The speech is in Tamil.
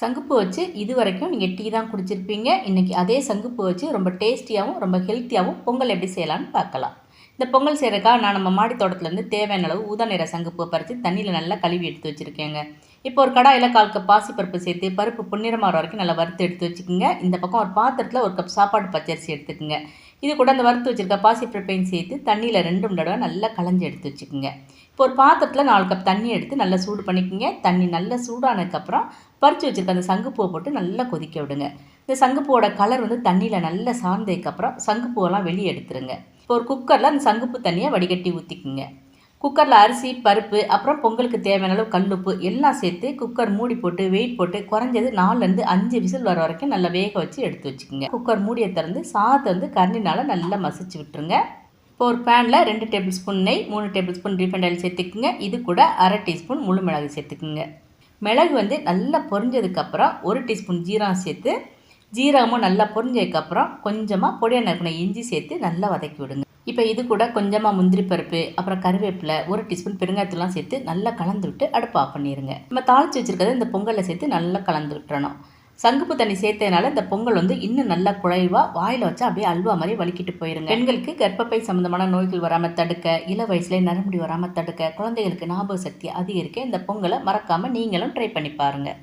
சங்குப்பூ வச்சு இது வரைக்கும் நீங்கள் டீ தான் குடிச்சிருப்பீங்க. இன்றைக்கி அதே சங்குப்பூ வச்சு ரொம்ப டேஸ்டியாகவும் ரொம்ப ஹெல்த்தியாகவும் பொங்கல் எப்படி செய்யலான்னு பார்க்கலாம். இந்த பொங்கல் செய்கிறக்காக நான் நம்ம மாடி தோட்டத்துலேருந்து தேவையான அளவு ஊதா நிற சங்குப்பூ பறித்து தண்ணியில் நல்லா கழுவி எடுத்து வச்சுருக்கேங்க. இப்போ ஒரு கடாயில் கால் கப் பாசி பருப்பு சேர்த்து பருப்பு பொன்னிறமாக வரைக்கும் நல்லா வறுத்து எடுத்து வச்சுக்கோங்க. இந்த பக்கம் ஒரு பாத்திரத்தில் ஒரு கப் சாப்பாடு பச்சரிசி எடுத்துக்கோங்க. இது கூட அந்த வறுத்து வச்சுருக்க பாசி பருப்பையும் சேர்த்து தண்ணியில் ரெண்டு தடவை நல்லா களைஞ்சி எடுத்து வச்சுக்கோங்க. இப்போ ஒரு பாத்திரத்தில் நாலு கப் தண்ணி எடுத்து நல்லா சூடு பண்ணிக்கோங்க. தண்ணி நல்லா சூடானதுக்கப்புறம் பறித்து வச்சுருக்க அந்த சங்குப்பூவை போட்டு நல்லா கொதிக்க விடுங்க. இந்த சங்குப்பூவோட கலர் வந்து தண்ணியில் நல்லா சார்ந்ததுக்கப்புறம் சங்குப்பூவெல்லாம் வெளியே எடுத்துருங்க. இப்போ ஒரு குக்கரில் அந்த சங்குப்பு தண்ணியை வடிகட்டி ஊற்றிக்குங்க குக்கரில் அரிசி பருப்பு அப்புறம் பொங்கலுக்கு தேவையான அளவு கல்லுப்பு எல்லாம் சேர்த்து குக்கர் மூடி போட்டு வெயிட் போட்டு குறைஞ்சது நாலுலேருந்து அஞ்சு விசில் வர வரைக்கும் நல்லா வேக வச்சு எடுத்து வச்சுக்கோங்க. குக்கர் மூடியை திறந்து சாதத்தை வந்து கரண்டினால் நல்லா மசிச்சு விட்டுருங்க. இப்போ ஒரு பேனில் ரெண்டு டேபிள் ஸ்பூன் நெய் மூணு டேபிள் ஸ்பூன் ரீஃபைண்ட் ஆயில் சேர்த்துக்குங்க. இது கூட அரை டீஸ்பூன் முழு மிளகு சேர்த்துக்குங்க. மிளகு வந்து நல்லா பொரிஞ்சதுக்கப்புறம் ஒரு டீஸ்பூன் ஜீரகம் சேர்த்து ஜீரகமும் நல்லா பொரிஞ்சதுக்கப்புறம் கொஞ்சமாக பொடியாக நறுக்கின இஞ்சி சேர்த்து நல்லா வதக்கி விடுங்க. இப்போ இது கூட கொஞ்சமாக முந்திரி பருப்பு அப்புறம் கருவேப்பிலை ஒரு டீஸ்பூன் பெருங்காயத்தூள்லாம் சேர்த்து நல்லா கலந்து விட்டு அடுப்பு ஆஃப் பண்ணிடுங்க நம்ம தாளித்து வச்சுருக்கிறத இந்த பொங்கலில் சேர்த்து நல்லா கலந்து விட்டுறணும். சங்குப்பு தண்ணி சேர்த்ததுனால இந்த பொங்கல் வந்து இன்னும் நல்லா குழைவா வாயில் வச்சா அப்படியே அல்வா மாதிரி வலிக்கிட்டு போயிருங்க. பெண்களுக்கு கர்ப்பப்பை சம்மந்தமான நோய்கள் வராமல் தடுக்க இள வயசுல நரம்புடி வராமல் தடுக்க குழந்தைகளுக்கு ஞாபக சக்தி அதிகரிக்க இந்த பொங்கலை மறக்காமல் நீங்களும் ட்ரை பண்ணி பாருங்கள்